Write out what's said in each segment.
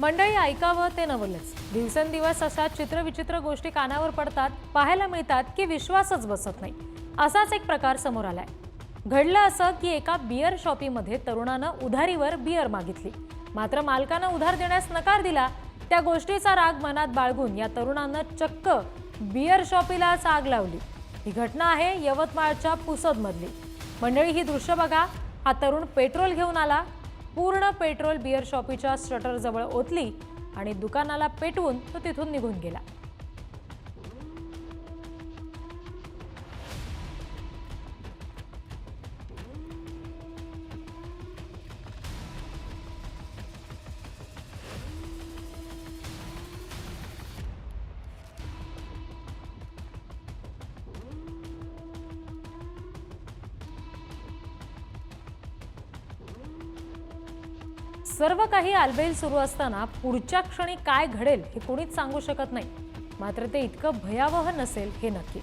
मंडळी ऐकावं ते नवलच. दिवसेंदिवस अशा चित्रविचित्र गोष्टी कानावर पडतात पाहायला मिळतात की विश्वासच बसत नाही. असाच एक प्रकार समोर आलाय. घडलं असं की एका बियर शॉपीमध्ये तरुणानं उधारीवर बियर मागितली. मात्र मालकानं उधार देण्यास नकार दिला. त्या गोष्टीचा राग मनात बाळगून या तरुणानं चक्क बियर शॉपीलाच आग लावली. ही घटना आहे यवतमाळच्या पुसदमधली. मंडळी ही दृश्य बघा. हा तरुण पेट्रोल घेऊन आला. पूर्ण पेट्रोल बियर शॉपीच्या स्टटरजवळ ओतली आणि दुकानाला पेटवून तो तिथून निघून गेला. सर्व काही आलबेल सुरू असताना पुढच्या क्षणी काय घडेल हे कोणीच सांगू शकत नाही. मात्र ते इतकं भयावह नसेल हे नक्की.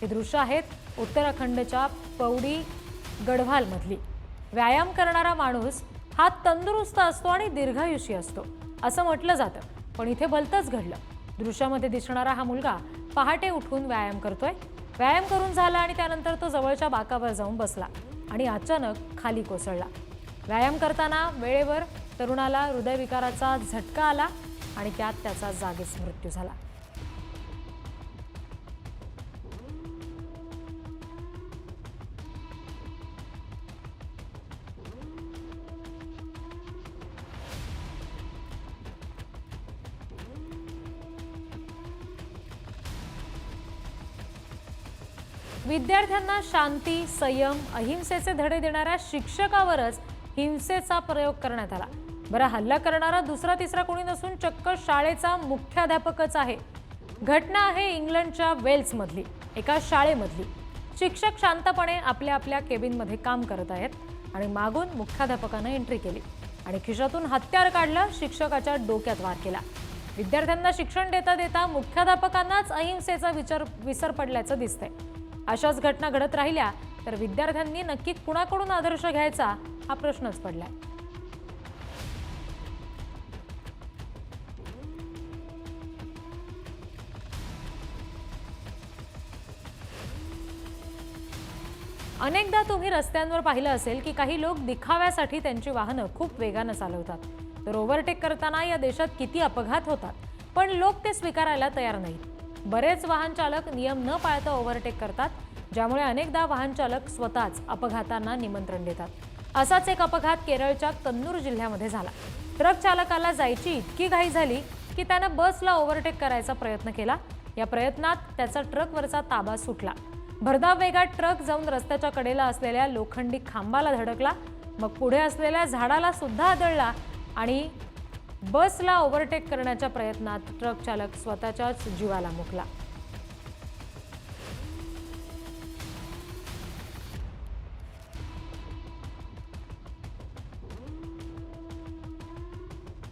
हे दृश्य आहेत उत्तराखंडच्या पौडी गढवालमधली. व्यायाम करणारा माणूस हा तंदुरुस्त असतो आणि दीर्घायुषी असतो. असं म्हटलं जातं पण इथे भलतंच घडलं. दृश्यामध्ये दिसणारा हा मुलगा पहाटे उठून व्यायाम करतोय. व्यायाम करून झाला आणि त्यानंतर तो जवळच्या बाकावर जाऊन बसला आणि अचानक खाली कोसळला. व्यायाम करताना वेळेवर तरुणाला हृदयविकाराचा झटका आला आणि त्यात त्याचा जागीच मृत्यू झाला. विद्यार्थ्यांना शांती संयम अहिंसेचे धडे देणाऱ्या शिक्षकावरच हिंसेचा प्रयोग करण्यात आला. बरं हल्ला करणारा दुसरा तिसरा कोणी नसून चक्क शाळेचा मुख्याध्यापकच आहे. घटना आहे इंग्लंडच्या वेल्समधली एका शाळेमधली. शिक्षक शांतपणे आपल्या आपल्या केबिनमध्ये काम करत आहेत आणि मागून मुख्याध्यापकानं एंट्री केली आणि खिशातून हत्यार काढलं शिक्षकाच्या डोक्यात वार केला. विद्यार्थ्यांना शिक्षण देता देता मुख्याध्यापकांनाच अहिंसेचा विचार विसर पडल्याचं दिसतंय. अशाच घटना घडत राहिल्या तर विद्यार्थ्यांनी नक्की कुणाकडून आदर्श घ्यायचा हा प्रश्नच पडलाय. अनेकदा तुम्ही रस्त्यांवर पाहिलं असेल की काही लोक दिखाव्यासाठी त्यांची वाहनं खूप वेगानं चालवतात. तर ओव्हरटेक करताना या देशात किती अपघात होतात? पण लोक ते स्वीकारायला तयार नाहीत. बरेच वाहन चालक नियम न पाळता ओव्हरटेक करतात ज्यामुळे अनेकदा वाहन चालक स्वतःच अपघातांना निमंत्रण देतात. असाच एक अपघात केरळच्या कन्नूर जिल्ह्यामध्ये झाला. ट्रक चालकाला जायची इतकी घाई झाली की त्यानं बसला ओव्हरटेक करायचा प्रयत्न केला. या प्रयत्नात त्याचा ट्रकवरचा ताबा सुटला. भरधाव वेगात ट्रक जाऊन रस्त्याच्या कडेला असलेल्या लोखंडी खांबाला धडकला. मग पुढे असलेल्या झाडाला सुद्धा आदळला आणि बसला ओव्हरटेक करण्याच्या प्रयत्नात ट्रक चालक स्वतःच्याच जीवाला मुकला.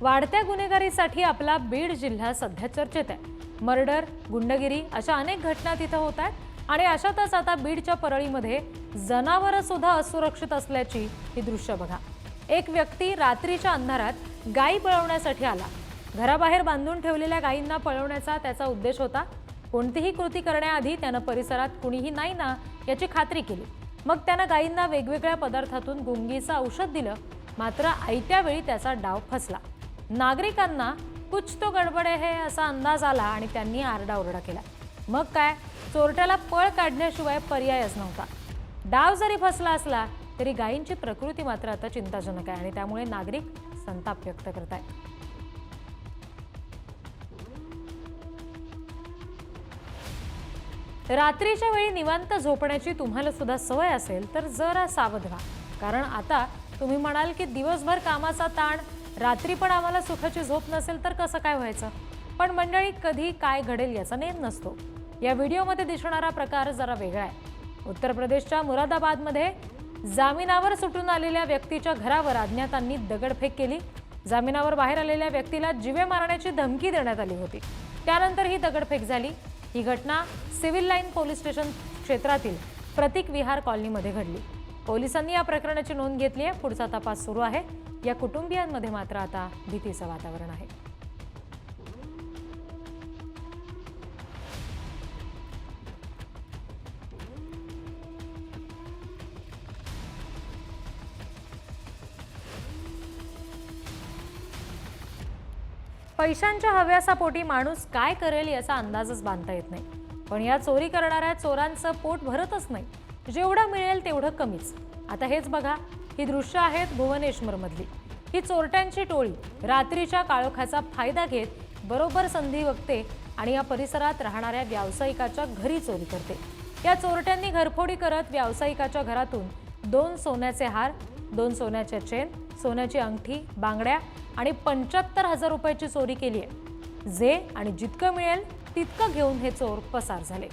वाढत्या गुन्हेगारीसाठी आपला बीड जिल्हा सध्या चर्चेत आहे. मर्डर गुंडगिरी अशा अनेक घटना तिथं होत आहेत आणि अशातच आता बीडच्या परळीमध्ये जनावरं सुद्धा असुरक्षित असल्याची ही दृश्य बघा. एक व्यक्ती रात्रीच्या अंधारात गायी पळवण्यासाठी आला. घराबाहेर बांधून ठेवलेल्या गायींना पळवण्याचा त्याचा उद्देश होता. कोणतीही कृती करण्याआधी त्यानं परिसरात कुणीही नाही ना याची खात्री केली. मग त्यानं गायींना वेगवेगळ्या पदार्थातून गुंगीचं औषध दिलं. मात्र आयत्या वेळी त्याचा डाव फसला. नागरिकांना कुछ तो गडबड आहे असा अंदाज आला आणि त्यांनी आरडाओरडा केला. मग काय? चोरट्याला पळ काढण्याशिवाय पर्यायच नव्हता. डाव जरी फसला असला तरी गायींची प्रकृती मात्र आता चिंताजनक आहे आणि त्यामुळे नागरिक संताप व्यक्त करत आहेत रात्रीच्या वेळी निवांत झोपण्याची तुम्हाला सुद्धा सवय असेल तर जरा सावध व्हा. कारण आता तुम्ही म्हणाल की दिवसभर कामाचा ताण रात्री पण आम्हाला सुखाची झोप नसेल तर कसं काय व्हायचं? पण मंडळी कधी काय घडेल याचा नेम नसतो. या व्हिडिओमध्ये दिसणारा प्रकार जरा वेगळा आहे. उत्तर प्रदेशच्या मुरादाबादमध्ये जामिनावर सुटून आलेल्या व्यक्तीच्या घरावर अज्ञातांनी दगडफेक केली. जामिनावर बाहेर आलेल्या व्यक्तीला जिवे मारण्याची धमकी देण्यात आली होती. त्यानंतर ही दगडफेक झाली. ही घटना सिव्हिल लाईन पोलीस स्टेशन क्षेत्रातील प्रतीक विहार कॉलनीमध्ये घडली. पोलिसांनी या प्रकरणाची नोंद घेतली आहे. पुढचा तपास सुरू आहे. या कुटुंबियांमध्ये मात्र आता भीतीचं वातावरण आहे. पैशांच्या हव्यासापोटी माणूस काय करेल याचा अंदाजच बांधता येत नाही. पण या चोरी करणाऱ्या चोरांचं पोट भरतच नाही. जेवढं मिळेल तेवढं कमीच. आता हेच बघा ही दृश्य आहेत भुवनेश्वरमधली. ही चोरट्यांची टोळी रात्रीच्या काळोखाचा फायदा घेत बरोबर संधी बघते आणि या परिसरात राहणाऱ्या व्यावसायिकाच्या घरी चोरी करते. या चोरट्यांनी घरफोडी करत व्यावसायिकाच्या घरातून दोन सोन्याचे हार दोन सोन्याच्या चेन सोन्याची अंगठी बांगड्या आणि पंच्याहत्तर हजार रुपयाची चोरी केली आहे जे आणि जितकं मिळेल तितकं घेऊन हे चोर पसार झाले.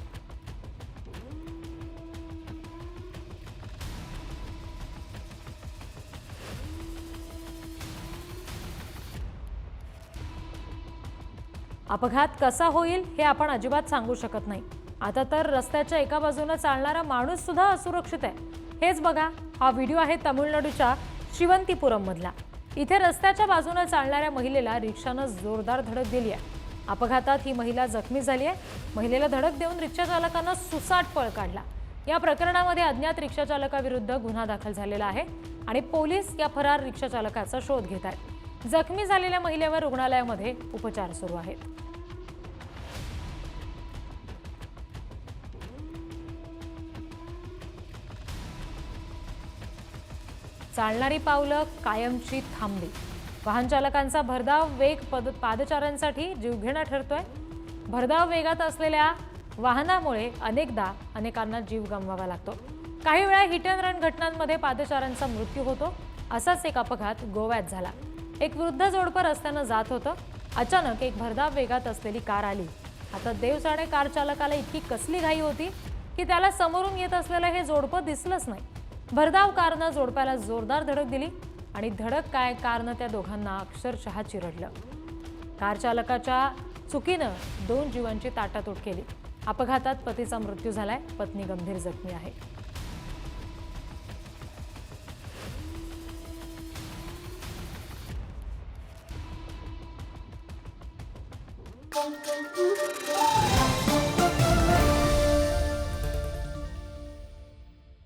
अपघात कसा होईल हे आपण अजिबात सांगू शकत नाही. आता तर रस्त्याच्या एका बाजूने चालणारा माणूस सुद्धा असुरक्षित आहे. हेच बघा हा व्हिडिओ आहे तामिळनाडूच्या शिवंतीपुरम मधला. इथे रस्त्याच्या बाजूने चालणाऱ्या महिलेला रिक्षानं जोरदार धडक दिली आहे. अपघातात ही महिला जखमी झाली आहे. महिलेला धडक देऊन रिक्षा चालकानं सुसाट पळ काढला. या प्रकरणामध्ये अज्ञात रिक्षा चालकाविरुद्ध गुन्हा दाखल झालेला आहे आणि पोलीस या फरार रिक्षा चालकाचा शोध घेत आहेत. जखमी झालेल्या महिलेवर रुग्णालयामध्ये उपचार सुरू आहेत. चालणारी पावलं कायमची थांबली. वाहन चालकांचा भरधाव वेग पद पादचाऱ्यांसाठी जीवघेणा ठरतोय. भरधाव वेगात असलेल्या वाहनामुळे अनेकदा अनेकांना जीव गमवावा लागतो. काही वेळा हिट अँड रन घटनांमध्ये पादचाऱ्यांचा मृत्यू होतो. असाच एक अपघात गोव्यात झाला. एक वृद्ध जोडपं रस्त्यानं जात होतं. अचानक एक भरधाव वेगात असलेली कार आली. आता देव जाणे कार चालकाला इतकी कसली घाई होती की त्याला समोरून येत असलेलं हे जोडपं दिसलंच नाही. भरधाव कारनं जोडप्याला जोरदार धडक दिली आणि धडक काय कारनं त्या दोघांना अक्षरशः चिरडलं. कार चालकाच्या चुकीनं दोन जीवांची ताटातूट केली. अपघातात पतीचा मृत्यू झालाय. पत्नी गंभीर जखमी आहे. Thank you.